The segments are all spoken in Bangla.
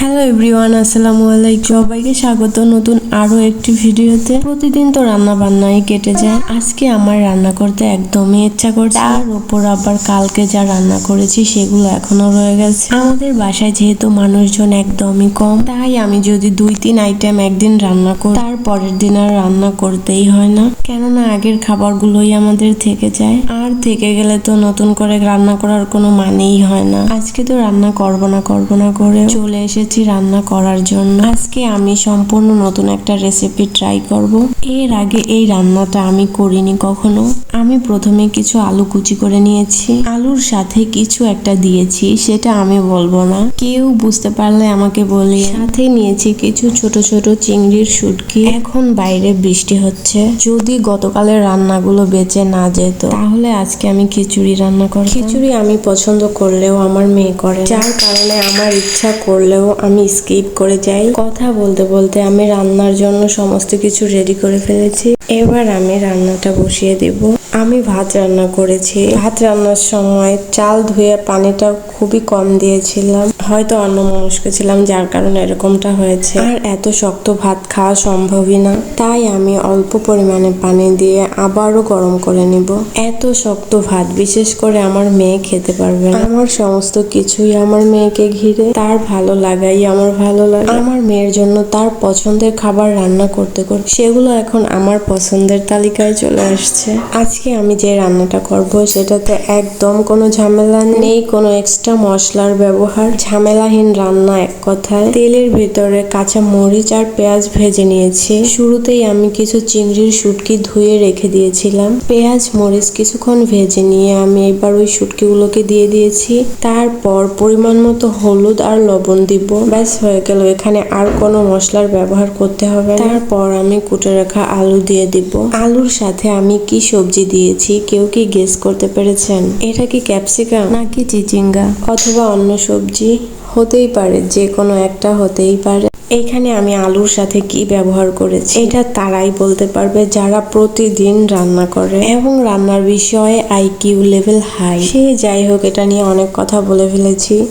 হ্যালো এভরিওয়ান আসসালামু আলাইকুম। সবাইকে স্বাগত নতুন আরও একটি ভিডিওতে। প্রতিদিন তো রান্না বান্নাই কেটে যায়। আজকে আমার রান্না করতে একদমই ইচ্ছা করছে তার উপর আবার কালকে যা রান্না করেছি সেগুলো এখনও রয়ে গেছে। আমাদের বাসায় যেহেতু মানুষজন একদমই কম, তাই আমি যদি দুই তিন আইটেম একদিন রান্না করি, তার পরের দিন আর রান্না করতেই হয় না। কেননা আগের খাবারগুলোই আমাদের থেকে যায়। আর থেকে গেলে তো নতুন করে রান্না করার কোনো মানেই হয় না। আজকে তো রান্না করব না করব না করে চলে এসেছি রান্না করার জন্য আজকে আমি সম্পূর্ণ নতুন একটা রেসিপি ট্রাই করব। এর আগে এই রান্নাটা আমি করিনি কখনো। আমি প্রথমে কিছু আলু কুচি করে নিয়েছি। আলুর সাথে কিছু একটা দিয়েছি, সেটা আমি বলব না। কেউ বুঝতে পারলে আমাকে বলি সাথে নিয়েছি কিছু ছোট ছোট চিংড়ির শুটকি। এখন বাইরে বৃষ্টি হচ্ছে। যদি গতকালের রান্নাগুলো বেঁচে না যেত, তাহলে আজকে আমি খিচুড়ি রান্না করব খিচুড়ি আমি পছন্দ করলেও আমার মেয়ে করে যার কারণে আমার ইচ্ছা করলেও আমি স্কিপ করে যাই। কথা বলতে বলতে আমি রান্নার জন্য সমস্ত কিছু রেডি করে ফেলেছি। এবার আমি রান্নাটা বসিয়ে দেব। আমি ভাত রান্না করেছি। ভাত রান্নার সময় চাল ধুয়ে পানিটা খুবই কম দিয়েছিলাম। হয়তো অন্য মনস্ক ছিলাম, যার কারণে এরকমটা হয়েছে। আর এত শক্ত ভাত খাওয়া সম্ভবই না। তাই আমি অল্প পরিমাণে পানি দিয়ে আবারও গরম করে নিব। এত শক্ত ভাত, বিশেষ করে আমার মেয়ে খেতে পারবে না। আমার সমস্ত কিছুই আমার মেয়েকে ঘিরে, তার ভালো লাগাই আমার ভালো লাগে। আমার মেয়ের জন্য তার পছন্দের খাবার রান্না করতে করতে, সেগুলো এখন আমার পছন্দের তালিকায় চলে আসছে। আজকে আমি যে রান্নাটা করব, সেটাতে একদম কোনো ঝামেলা নেই, কোনো এক্সট্রা মশলার ব্যবহার, ঝামেলাহীন রান্না এক কথায়। তেলের ভেতরে কাঁচা মরিচ আর পেঁয়াজ ভেজে নিয়েছি। শুরুতেই আমি কিছু চিংড়ির শুটকি ধুয়ে রেখে দিয়েছিলাম। পেঁয়াজ, মরিচ কিছুক্ষণ ভেজে নিয়ে আমি এবার ওই শুটকিগুলোকে দিয়ে দিয়েছি। তারপর পরিমাণ মতো হলুদ আর লবণ দিব। ব্যাস, হয়ে গেল। এখানে আর কোনো মশলার ব্যবহার করতে হবে তারপর আমি কুটে রাখা আলু দিয়ে দিব। আলুর সাথে আমি কি সবজি দিয়েছি কেউ কি গেস করতে পেরেছেন? এটা কি ক্যাপসিকাম নাকি চিচিঙ্গা? অথবা অন্য সবজি হতেই পারে, যে কোনো একটা হতেই পারে। এখানে আমি আলুর সাথে কি ব্যবহার করেছি? এটা তারাই বলতে পারবে যারা প্রতিদিন রান্না করে। এবং রান্নার বিষয়ে আইকিউ লেভেল হাই। সে যাই হোক, এটা নিয়ে অনেক কথা বলে ফেলেছি।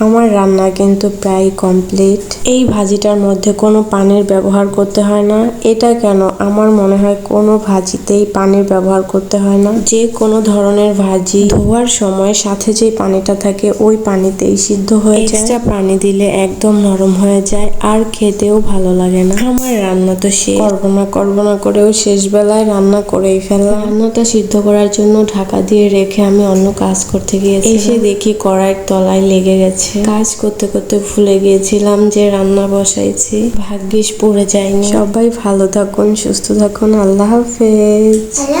আমার রান্না কিন্তু প্রায় কমপ্লিট এই ভাজিটার মধ্যে কোনো পানির ব্যবহার করতে হয় না। এটা কেন? আমার মনে হয় কোনো ভাজিতেই পানির ব্যবহার করতে হয় না। যে কোনো ধরনের ভাজি ধোয়ার সময় সাথে যে পানিটা থাকে, ওই পানিতেই সিদ্ধ হয়ে যায়। পানি দিলে একদম নরম হয়ে যায়, আর খেতেও ভালো লাগে না। আমার রান্না তো শেষ। করব না করেও শেষ বেলায় রান্না করেই ফেললাম। রান্নাটা সিদ্ধ করার জন্য ঢাকা দিয়ে রেখে আমি অন্য কাজ করতে গিয়েছি এসে দেখি কড়াইয়ের তলায় লেগে গেছে। কাজ করতে করতে ভুলে গিয়েছিলাম যে রান্না বসাইছি। ভাগ্যিস পড়ে যায়নি। সবাই ভালো থাকুন, সুস্থ থাকুন। আল্লাহ হাফেজ।